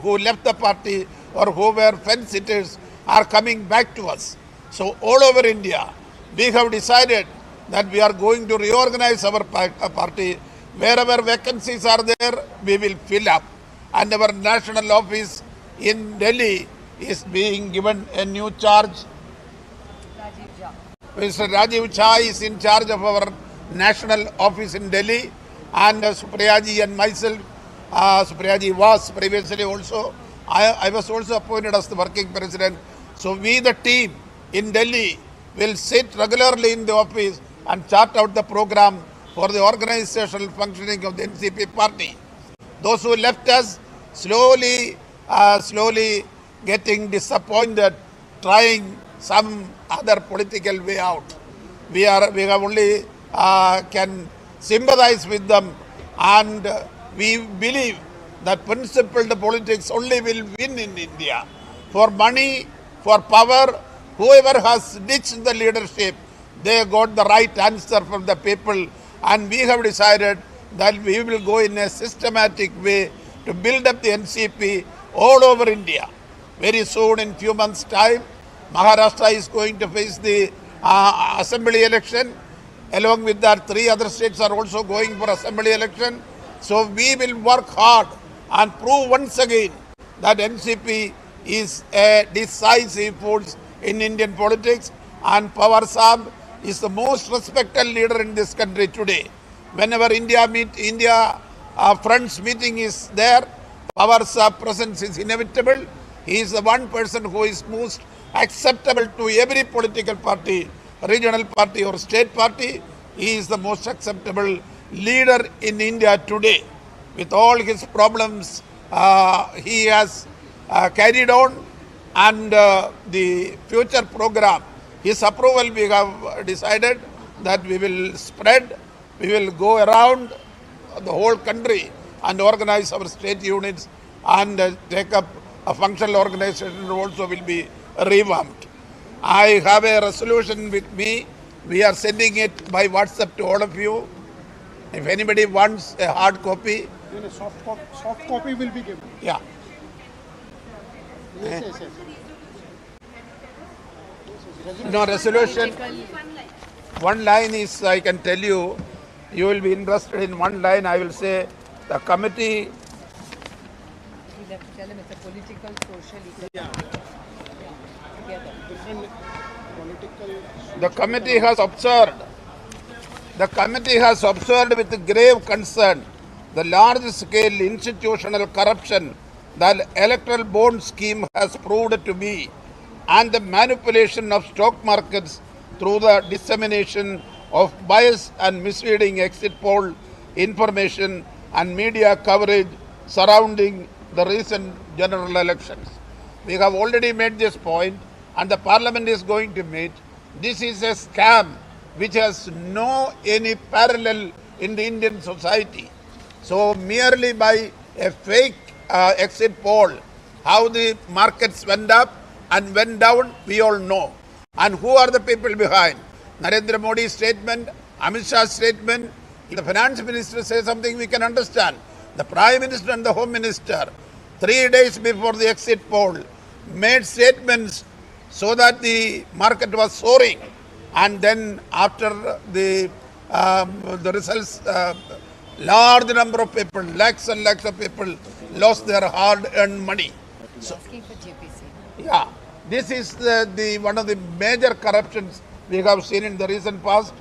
who left the party or who were fence sitters are coming back to us. So all over India, we have decided that we are going to reorganize our uh, party. Wherever vacancies are there, we will fill up. And our national office in Delhi is being given a new charge Mr. Rajiv Chai is in charge of our national office in Delhi, and uh, Supriyaji and myself, uh, Supriyaji was previously also. I, I was also appointed as the working president. So we, the team in Delhi, will sit regularly in the office and chart out the program for the organizational functioning of the NCP party. Those who left us slowly, uh, slowly getting disappointed, trying some other political way out. We are, we have only uh, can sympathize with them, and uh, we believe that principled politics only will win in India. For money, for power, whoever has ditched the leadership, they got the right answer from the people, and we have decided that we will go in a systematic way to build up the NCP all over India. Very soon, in few months' time, Maharashtra is going to face the uh, assembly election. Along with that, three other states are also going for assembly election. So we will work hard and prove once again that NCP is a decisive force in Indian politics and Pawar Saab is the most respected leader in this country today. Whenever India meet India uh, fronts meeting is there, Pawar Saab presence is inevitable. He is the one person who is most acceptable to every political party, regional party or state party. He is the most acceptable leader in India today. With all his problems, uh, he has uh, carried on and uh, the future program, his approval we have decided that we will spread, we will go around the whole country and organize our state units and uh, take up a functional organization also will be revamped. I have a resolution with me. We are sending it by WhatsApp to all of you. If anybody wants a hard copy, Then a soft copy, soft copy will be given. yeah. Yes, eh? yes, yes. No resolution. One line is, I can tell you, you will be interested in one line. I will say the committee He'll have to tell him it's a political, social, economic. Together. The committee has observed, the committee has observed with grave concern the large scale institutional corruption that the electoral bond scheme has proved to be and the manipulation of stock markets through the dissemination of biased and misleading exit poll information and media coverage surrounding the recent general elections. We have already made this point and the parliament is going to meet. This is a scam which has no any parallel in the Indian society. So merely by a fake uh, exit poll, how the markets went up and went down, we all know. And who are the people behind? Narendra Modi's statement, Amit Shah's statement, the finance minister says something we can understand. The prime minister and the home minister, three days before the exit poll, made statements so that the market was soaring. And then after the um, the results, uh, large number of people, lakhs and lakhs of people, lost their hard-earned money. He's asking for JPC. Yeah, this is the, the one of the major corruptions we have seen in the recent past.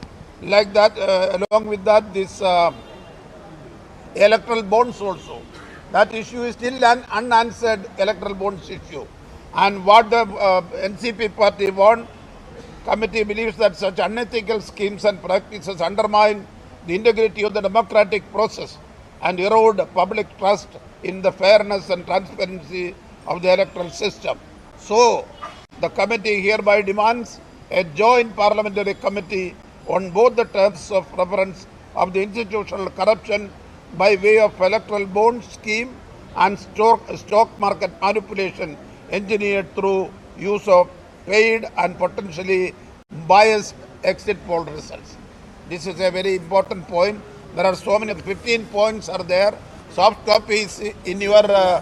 Like that, uh, along with that, this uh, electoral bonds also. That issue is still an unanswered electoral bonds issue. And what the uh, NCP party want, committee believes that such unethical schemes and practices undermine the integrity of the democratic process and erode public trust in the fairness and transparency of the electoral system. So, the committee hereby demands a joint parliamentary committee on both the terms of reference of the institutional corruption by way of electoral bond scheme and stock, stock market manipulation engineered through use of paid and potentially biased exit poll results. This is a very important point. There are so many, 15 points are there. soft copies in your uh,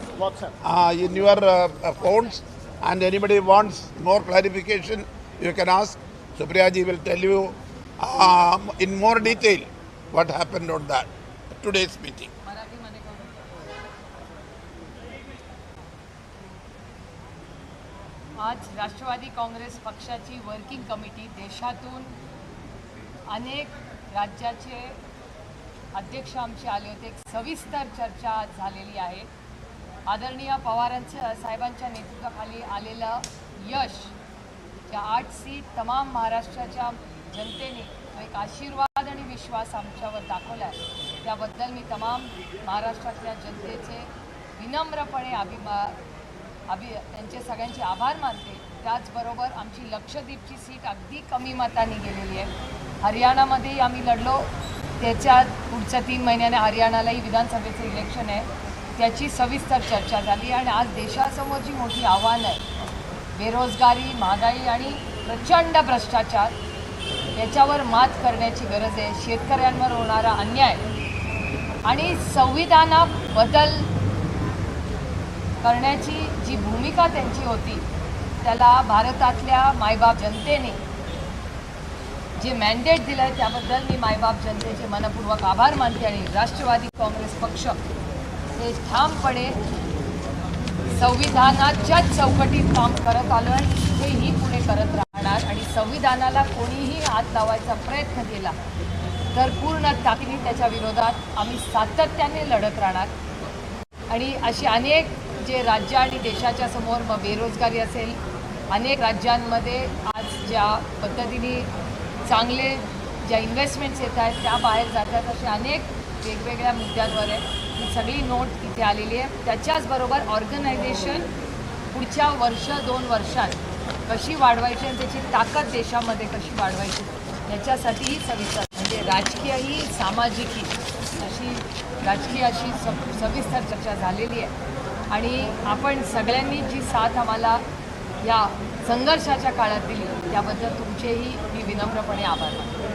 uh, in your uh, uh, phones, and anybody wants more clarification, you can ask. Supriya ji will tell you um, in more detail what happened on that today's meeting. आज राष्ट्रवादी काँग्रेस पक्षाची working committee देशातून अनेक राज्याचे अध्यक्ष आमचे आले होते. एक सविस्तर चर्चा आज झालेली आहे. आदरणीय पवारांच्या साहेबांच्या नेतृत्वाखाली आलेलं यश त्या आठ सीट तमाम महाराष्ट्राच्या जनतेने जो एक आशीर्वाद आणि विश्वास आमच्यावर दाखवला आहे त्याबद्दल मी तमाम महाराष्ट्रातल्या जनतेचे विनम्रपणे अभिमा अभि त्यांचे सगळ्यांचे आभार मानते. त्याचबरोबर आमची लक्षद्वीपची सीट अगदी कमी मताने गेलेली आहे. हरियाणामध्येही आम्ही लढलो. त्याच्या पुढच्या तीन महिन्याने हरियाणालाही विधानसभेचं इलेक्शन आहे. त्याची सविस्तर चर्चा झाली आणि आज देशासमोर जी मोठी आव्हानं आहे बेरोजगारी महागाई आणि प्रचंड भ्रष्टाचार याच्यावर मात करण्याची गरज आहे. शेतकऱ्यांवर होणारा अन्याय आणि संविधानात बदल करण्याची जी भूमिका त्यांची होती त्याला भारतातल्या मायबाप जनतेने जे मॅन्डेट दिलं आहे त्याबद्दल मी मायबाप जनतेचे मनपूर्वक आभार मानते आणि राष्ट्रवादी काँग्रेस पक्ष हे ठामपणे संविधानाच्याच चौकटीत काम करत आलो आहे हेही पुढे करत राहणार आणि संविधानाला कोणीही हात लावायचा प्रयत्न केला तर पूर्ण ताकदीने त्याच्या विरोधात आम्ही सातत्याने लढत राहणार. आणि अशी अनेक जे राज्य आणि देशाच्या समोर मग बेरोजगारी असेल अनेक राज्यांमध्ये आज ज्या पद्धतीने चांगले ज्या इन्व्हेस्टमेंट्स येत आहेत त्या बाहेर जातात असे अनेक वेगवेगळ्या मुद्द्यांवर आहे. ही सगळी नोट इथे आलेली आहे. त्याच्याचबरोबर ऑर्गनायझेशन पुढच्या वर्ष दोन वर्षात कशी वाढवायची आणि त्याची ताकद देशामध्ये कशी वाढवायची याच्यासाठीही सविस्तर म्हणजे राजकीयही सामाजिकही अशी राजकीय अशी सविस्तर चर्चा झालेली आहे. आणि आपण सगळ्यांनी जी साथ आम्हाला या संघर्षाच्या काळात दिली त्याबद्दल तुमचेही मी विनम्रपणे आभार मानते.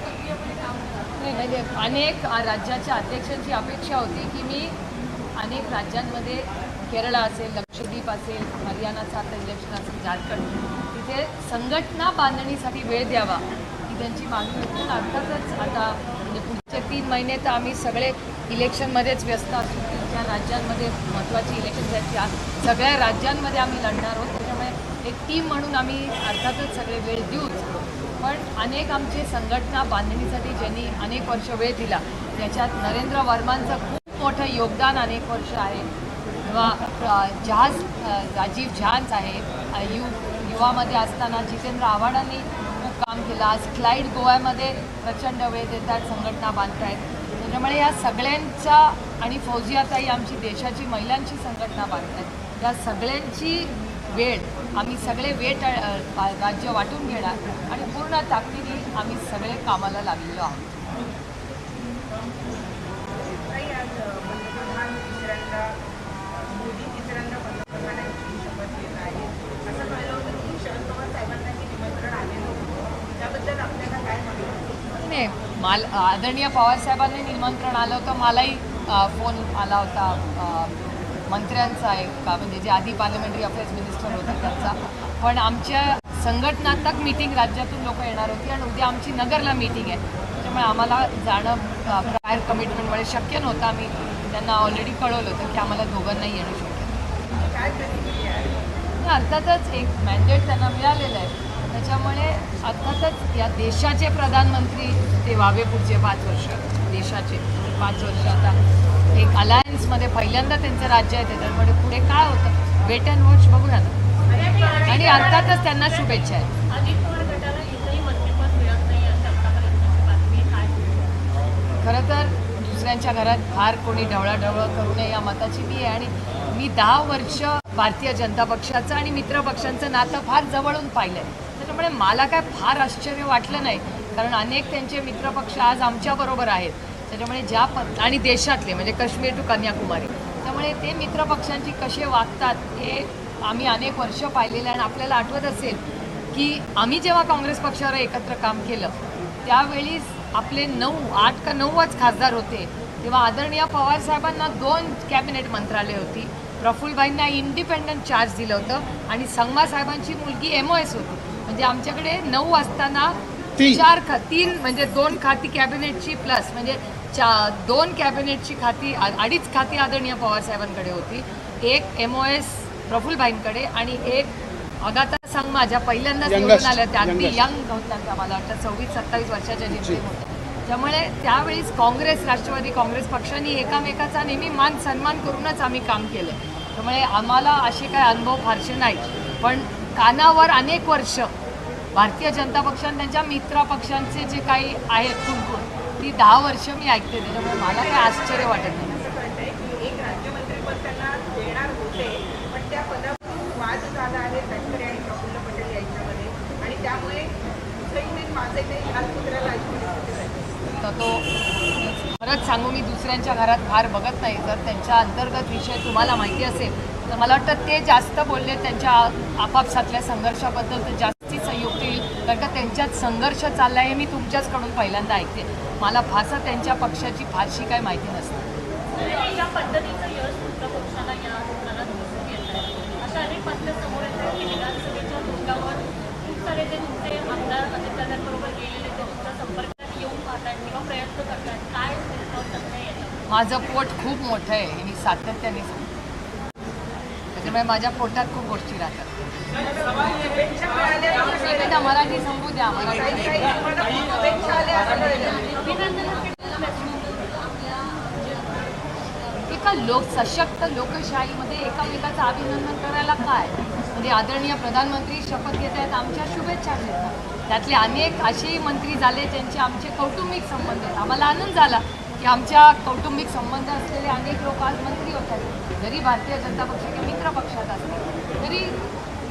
नाही म्हणजे अनेक राज्याच्या अध्यक्षांची अपेक्षा होती की मी अनेक राज्यांमध्ये केरळ असेल लक्षद्वीप असेल हरियाणाचं आता इलेक्शन असेल झारखंड. तिथे संघटना बांधणीसाठी वेळ द्यावा ही त्यांची मागणी होती. अर्थातच आता म्हणजे पुढचे तीन महिने तर आम्ही सगळे इलेक्शनमध्येच व्यस्त असू त्या ज्या राज्यांमध्ये महत्त्वाची इलेक्शन आहेत त्या सगळ्या राज्यांमध्ये आम्ही लढणार आहोत. त्याच्यामुळे एक टीम म्हणून आम्ही अर्थातच सगळे वेळ देऊच. पण अनेक आमचे संघटना बांधणीसाठी ज्यांनी अनेक वर्ष वेळ दिला त्याच्यात नरेंद्र वर्मांचं खूप मोठं योगदान अनेक वर्ष आहे. किंवा जहाज राजीव जहाज आहे यु युवामध्ये असताना जितेंद्र आव्हाडांनी खूप काम केलं. आज क्लाईड गोव्यामध्ये प्रचंड वेळ देतात संघटना बांधतायत. त्याच्यामुळे या सगळ्यांचा आणि फौजियाताई आमची देशाची महिलांची संघटना बांधतायत. या सगळ्यांची वेळ आम्ही सगळे वेट राज्य वाटून घेणार आणि पूर्ण ताकदीने आम्ही सगळे कामाला लागलेलो आहोत. आज पंतप्रधान मोदी तिसऱ्यांदा पंतप्रधानांची शपथ घेत आहे असं कळलं होतं की शरद पवार साहेबांना हे निमंत्रण आलेलं होतं त्याबद्दल आपल्याला काय माहिती नाही माल आदरणीय पवारसाहेबांनी निमंत्रण आलं होतं. मलाही फोन आला होता मंत्र्यांचा एक का म्हणजे जे आधी पार्लमेंटरी अफेअर्स मिनिस्टर होते त्यांचा. पण आमच्या संघटनात्मक मीटिंग राज्यातून लोक येणार होती आणि उद्या आमची नगरला मीटिंग आहे. त्याच्यामुळे आम्हाला जाणं प्रायर कमिटमेंटमुळे शक्य नव्हतं. आम्ही त्यांना ऑलरेडी कळवलं होतं की आम्हाला दोघांनाही येणं शक्य अर्थातच एक मॅन्डेट त्यांना मिळालेलं आहे. त्याच्यामुळे अर्थातच या देशाचे प्रधानमंत्री ते व्हावे पुढचे पाच वर्ष. देशाचे. पाच वर्ष आता एक अलायन्समध्ये पहिल्यांदा त्यांचं राज्य आहे त्याच्यामुळे पुढे काय होतं? वेट अँड वॉच बघूया ना आणि अर्थातच त्यांना शुभेच्छा आहेत. खरं तर दुसऱ्यांच्या घरात फार कोणी ढवळाढवळ करू नये या मताची मी आहे. आणि मी दहा वर्ष भारतीय जनता पक्षाचं आणि मित्र पक्षांचं नातं फार जवळून पाहिलं आहे त्याच्यामुळे मला काय फार आश्चर्य वाटलं नाही. कारण अनेक त्यांचे मित्रपक्ष आज आमच्याबरोबर आहेत. त्याच्यामुळे ज्या प आणि देशातले म्हणजे काश्मीर टू कन्याकुमारी. त्यामुळे ते मित्रपक्षांची कसे वागतात हे आम्ही अनेक वर्ष पाहिलेलं आहे आणि आपल्याला आठवत असेल की आम्ही जेव्हा काँग्रेस पक्षावर एकत्र काम केलं त्यावेळी आपले नऊ आठ का नऊच खासदार होते. तेव्हा आदरणीय पवार साहेबांना दोन कॅबिनेट मंत्रालय होती. प्रफुल्लभाईंना इंडिपेंडंट चार्ज दिलं होतं आणि संगमा साहेबांची मुलगी एम ओ एस होती. म्हणजे आमच्याकडे नऊ असताना तीन. चार खा तीन म्हणजे दोन खाती कॅबिनेटची प्लस म्हणजे चा दोन कॅबिनेटची खाती आ- अडीच खाती आदरणीय पवारसाहेबांकडे होती. एक एम ओ एस प्रफुल्लभाईंकडे आणि एक अगाथा संगमा ज्या पहिल्यांदाच Youngest, निवडून आल्या. त्या अगदी youngest. यंग होत्या त्या मला वाटतं सव्वीस सत्तावीस वर्षाच्या जिंकले होत्या त्यामुळे त्यावेळीस काँग्रेस राष्ट्रवादी काँग्रेस पक्षांनी एकामेकाचा नेहमी मान सन्मान करूनच आम्ही काम केलं. त्यामुळे आम्हाला असे काही अनुभव फारसे नाही पण कानावर अनेक वर्ष भारतीय जनता पक्षाने त्यांच्या मित्र पक्षांचे जे काही आहेत कुणकुण ती दहा वर्ष मी ऐकते त्याच्यामुळे मला काही आश्चर्य वाटत नाही. तर तो खरंच सांगू मी दुसऱ्यांच्या घरात फार बघत नाही. जर त्यांच्या अंतर्गत विषय तुम्हाला माहिती असेल तर मला वाटतं ते जास्त बोलले त्यांच्या आपापसातल्या संघर्षाबद्दल तर जास्ती त्यांच्यात संघर्ष चालला आहे मी तुमच्याचकडून पहिल्यांदा ऐकते. मला फारसा त्यांच्या पक्षाची फारशी काही माहिती नसते. काय माझं पोट खूप मोठं आहे हे मी सातत्याने सांगते. त्यामुळे माझ्या पोटात खूप गोष्टी राहतात. मराठी संपू द्या एका लोक सशक्त लोकशाहीमध्ये एकामेकाचं अभिनंदन करायला काय? म्हणजे आदरणीय प्रधानमंत्री शपथ घेत आहेत आमच्या शुभेच्छा देतात. त्यातले अनेक असेही मंत्री झाले ज्यांचे आमचे कौटुंबिक संबंध आहेत. आम्हाला आनंद झाला की आमच्या कौटुंबिक संबंध असलेले अनेक लोक आज मंत्री होत आहेत. जरी भारतीय जनता पक्षाच्या मित्र पक्षात असतील तरी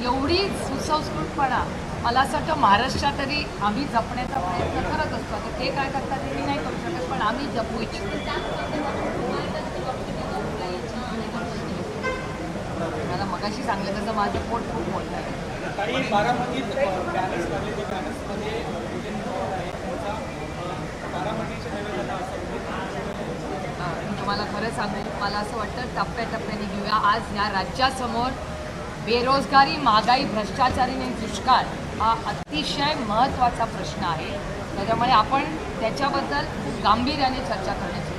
एवढी सुसंस्कृतपणा मला असं वाटतं महाराष्ट्रात तरी आम्ही जपण्याचा प्रयत्न करत असतो. आता ते काय करतात ते मी नाही करू शकत पण आम्ही जपू इच्छितो. मला मगाशी सांगितलं तसं माझं पोट खूप मोठं आहे काही बारामतीत बॅनर्स लागले ते बॅनर्समध्ये भोजन पवार आहे त्याचा अ, बारामतीच्या नैवेद्याला असं हा, मी तुम्हाला खरं सांगू मला असं वाटतं टप्प्याटप्प्याने घेऊया आज ह्या राज्यासमोर बेरोजगारी महागाई भ्रष्टाचारी आणि दुष्काळ हा अतिशय महत्त्वाचा प्रश्न आहे त्याच्यामुळे आपण त्याच्याबद्दल खूप गांभीर्याने चर्चा करण्याची.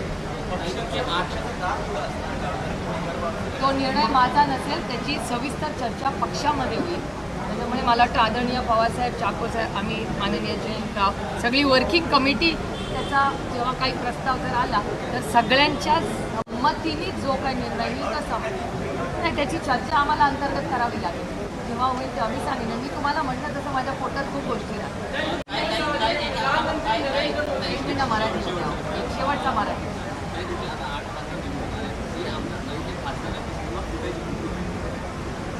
तो निर्णय माझा नसेल त्याची सविस्तर चर्चा पक्षामध्ये होईल त्याच्यामुळे मला वाटतं आदरणीय पवारसाहेब चाकोसाहेब आम्ही माननीय जयंतराव सगळी वर्किंग कमिटी त्याचा जेव्हा काही प्रस्ताव जर आला तर सगळ्यांच्या संमतीने जो काही निर्णय होईल तसा नाही त्याची चर्चा आम्हाला अंतर्गत करावी लागेल. जेव्हा होईल तेव्हा मी सांगेन. मी तुम्हाला म्हटलं तसं माझ्या पोटात खूप गोष्टी राहतात. मराठी शेवटचा मराठी.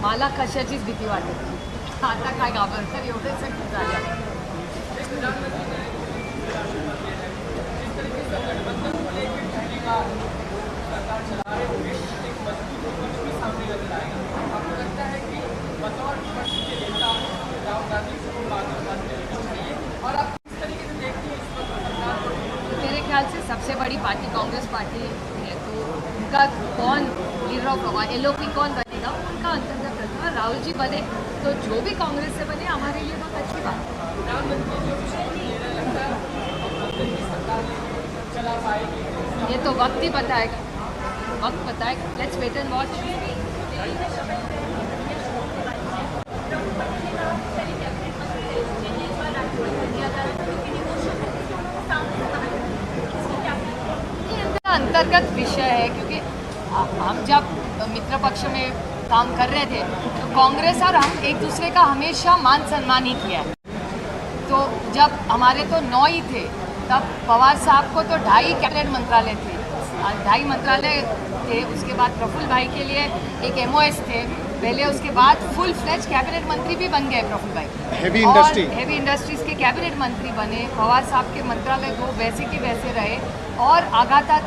मला कशाचीच भीती वाटत आता काय घाबर तर एवढेच झालं. की कौन बनेगा? उनका अंतर्गत रखना राहुल जी बने। तो जो भी कांग्रेस से बने, हमारे लिए बहुत अच्छी बात। ये तो वक्त ही बताएगा। वक्त बताएगा। लेट्स वेट एंड वॉच अंतर्गत विषय है, क्योंकि हम जब मित्र पक्ष में काम कर रहे थे तो कांग्रेस और हम एक दूसरे का हमेशा मान सम्मान ही किया है। तो जब हमारे तो नौ ही थे, तब पवार साहब को तो ढाई कैबिनेट मंत्रालय थे। ढाई मंत्रालय थे, उसके बाद प्रफुल्ल भाई के लिए एक एमओएस थे। पहले उसके बाद फुल फ्लेज कैबिनेट मंत्री भी बन गए प्रफुल्ल भाई। और industry. हेवी इंडस्ट्रीज़ के कैबिनेट मंत्री बने पवार साहब के मंत्रालय दो वैसे के वैसे रहे और आगाता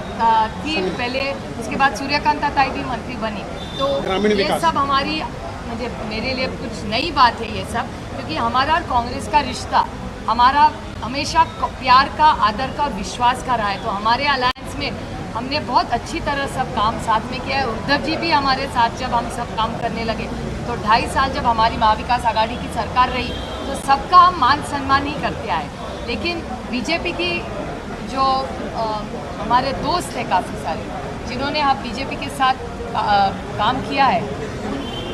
थी पहले उसके बाद सूर्यकांता ताई भी मंत्री बनी। तो ये सब हमारी मुझे मेरे लिए कुछ नई बात है ये सब क्योंकि हमारा और कांग्रेस का रिश्ता हमारा हमेशा प्यार का आदर का विश्वास का रहा है। तो हमारे अलायंस में हमने बहुत अच्छी तरह सब काम साथ में किया है। उद्धव जी भी हमारे साथ जब हम सब काम करने लगे तो ढाई साल जब हमारी महाविकास आघाड़ी की सरकार रही तो सबका हम मान सम्मान ही करते आए। लेकिन बीजेपी की जो अ, हमारे दोस्त हैं काफ़ी सारे जिन्होंने हम बीजेपी के साथ अ, काम किया है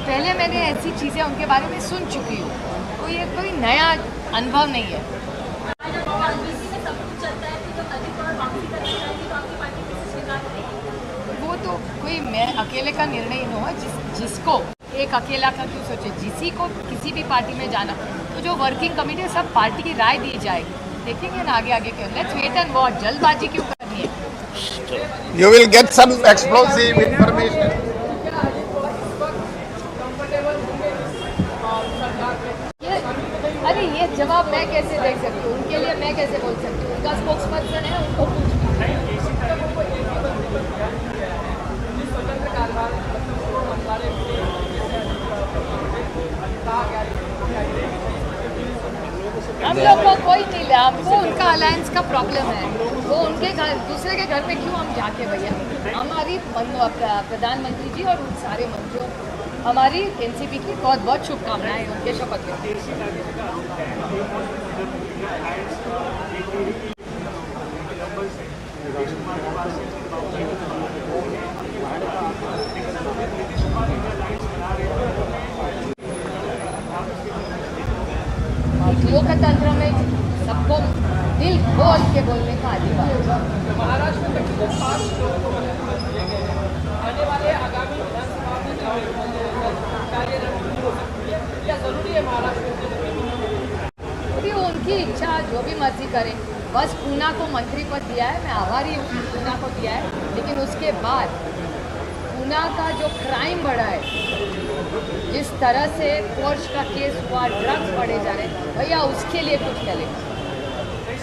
पहले मैंने ऐसी चीज़ें उनके बारे में सुन चुकी हूँ। तो ये कोई नया अनुभव नहीं है राजनीति में सब कुछ चलता है कि जब अजित पवार वापसी करना चाहेंगे तो आपकी पार्टी किसे स्वीकार करेगी वो तो कोई मैं अकेले का निर्णय नहीं हुआ जिस जिसको एक अकेला का क्यों सोचे जिसी को किसी भी पार्टी में जाना तो जो वर्किंग कमेटी है सब पार्टी की राय दी जाएगी। देखेंगे ना आगे आगे क्यों लेट्स वेट एंड वॉच जल्दबाजी क्यों करनी है? You will get some explosive information. ये अरे ये जवाब मैं कैसे दे सकती हूँ? उनके लिए मैं कैसे बोल सकती हूँ? उनका स्पोक्स पर्सन है उनको पूछना हम लोग को नहीं उनका अलायंस का प्रॉब्लम है। वो उनके घर, दूसरे के घर में क्यों हम जाके भैया? हमारी प्रधानमंत्री जी और उन सारे मंत्रियों हमारी एनसीपी की बहुत बहुत शुभकामनाएँ, उनके शपथ में लोकतंत्र में सबको दिल खोल के बोलने का अधिकार। है। महाराष्ट्र में पिछले पाँच लोगों को मुख्यमंत्री दिए गए हैं। आने वाले आगामी विधानसभा में चुनाव कार्य रणनीति हो सकती है। या ज़रूरी है महाराष्ट्र अभी उनकी इच्छा जो भी मर्ज़ी करें। बस पूना को मंत्री पद दिया है मैं आभारी हूँ पूना को दिया है। लेकिन उसके बाद पूना का जो क्राइम बढ़ा है जिस तरह से पोर्च का केस हुआ ड्रग्स बढ़े जा रहे हैं भैया उसके लिए कुछ करें।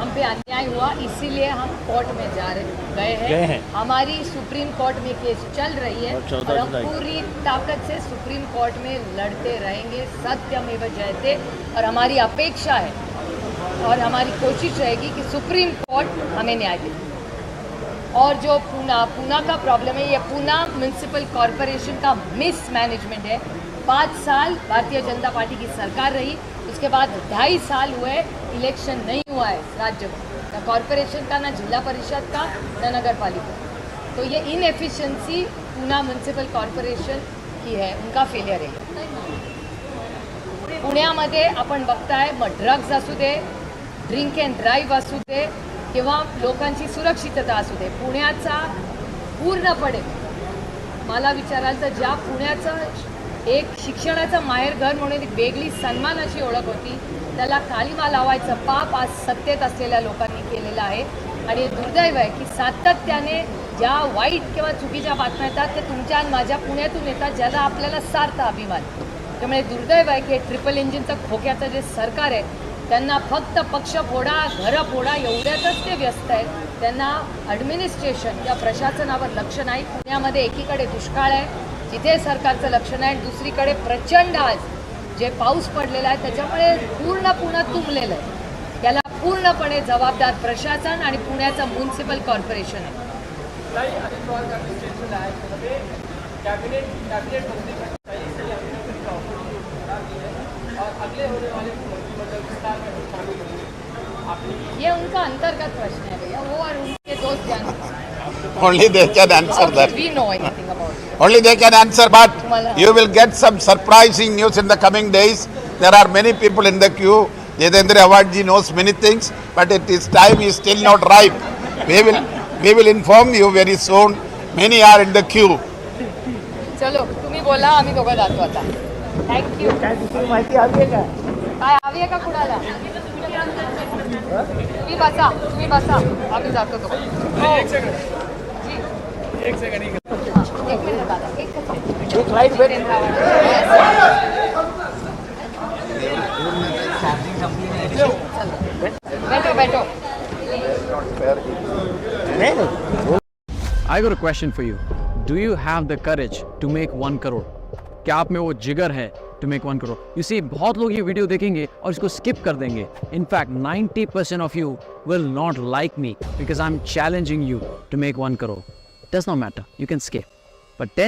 हम पे अन्याय हुआ इसीलिए हम कोर्ट में जा रहे गए गए हैं। हैं। हमारी सुप्रीम कोर्ट में केस चल रही है। और और हम पूरी ताकत से सुप्रीम कोर्ट में लड़ते रहेंगे सत्यमेव जयते। और हमारी अपेक्षा है और हमारी कोशिश रहेगी कि सुप्रीम कोर्ट हमें न्याय दे। और जो पूना पूना का प्रॉब्लम है ये पूना म्यूनसिपल कॉरपोरेशन का मिसमैनेजमेंट है। पाँच साल भारतीय जनता पार्टी की सरकार रही उसके बाद ढाई साल हुए इलेक्शन नहीं हुआ है राज्य में। न कॉरपोरेशन का ना जिला परिषद का न नगर पालिका तो ये इनएफिशिएंसी पूना म्युन्सिपल कॉर्पोरेशन की है उनका फेलियर आहे पुण्यामध्ये आपण बघताय मग ड्रग्ज असू दे ड्रिंक अँड ड्राईव्ह असू दे किंवा लोकांची सुरक्षितता असू दे पुण्याचा पूर्णपणे मला विचाराल तर ज्या पुण्याचं एक शिक्षणाचं माहेरघर म्हणून एक वेगळी सन्मानाची ओळख होती. त्याला कालिमा लावायचं पाप आज सत्तेत असलेल्या लोकांनी केलेलं आहे. आणि दुर्दैव आहे की सातत्याने ज्या वाईट किंवा चुकीच्या बातम्या येतात ते तुमच्या आणि माझ्या पुण्यातून येतात ज्याला आपल्याला सार्थ अभिमान. त्यामुळे दुर्दैव आहे की हे ट्रिपल इंजिनचं खोक्याचं जे सरकार आहे त्यांना फक्त पक्ष फोडा घरं फोडा एवढ्यातच ते व्यस्त आहेत. त्यांना ॲडमिनिस्ट्रेशन या प्रशासनावर लक्ष नाही. पुण्यामध्ये एकीकडे दुष्काळ आहे जिथे सरकारचं लक्ष नाही आणि दुसरीकडे प्रचंड आज जे पाऊस पडलेला आहे त्याच्यामुळे पूर्ण पुणं तुंबलेलं आहे. याला पूर्णपणे जबाबदार प्रशासन आणि पुण्याचं म्युन्सिपल कॉर्पोरेशन आहे. है दी है. ये उनका अंतर्गत प्रश्न है भैया. वो और उनके दोस्त जानते Only they can answer that. We know anything Only they can answer, but Mala. you will get some surprising news in the coming days. There are many people in the queue. Jitendra Awadji knows many things, but it is time is still not ripe. We will, We will inform you very soon. Many are in the queue. चलो तुम्ही बोला आम्ही दोघं जातो आता thank you काय दुसरी माहिती हवी आहे का काय हवी आहे का कुणाला तुम्ही बसा तुम्ही बसा आम्ही जातो तो हो. जी. हां, एक मिनिट दादा एकच मिनिट. एक लाइट आई गोर question for you do you have the courage to make one crore क्या आप में वो जिगर है to make one crore you see बहुत लोग ये वीडियो देखेंगे और इसको स्किप कर देंगे. In fact 90 percent of you will not like me because I am challenging you to make one crore does not matter you can skip But then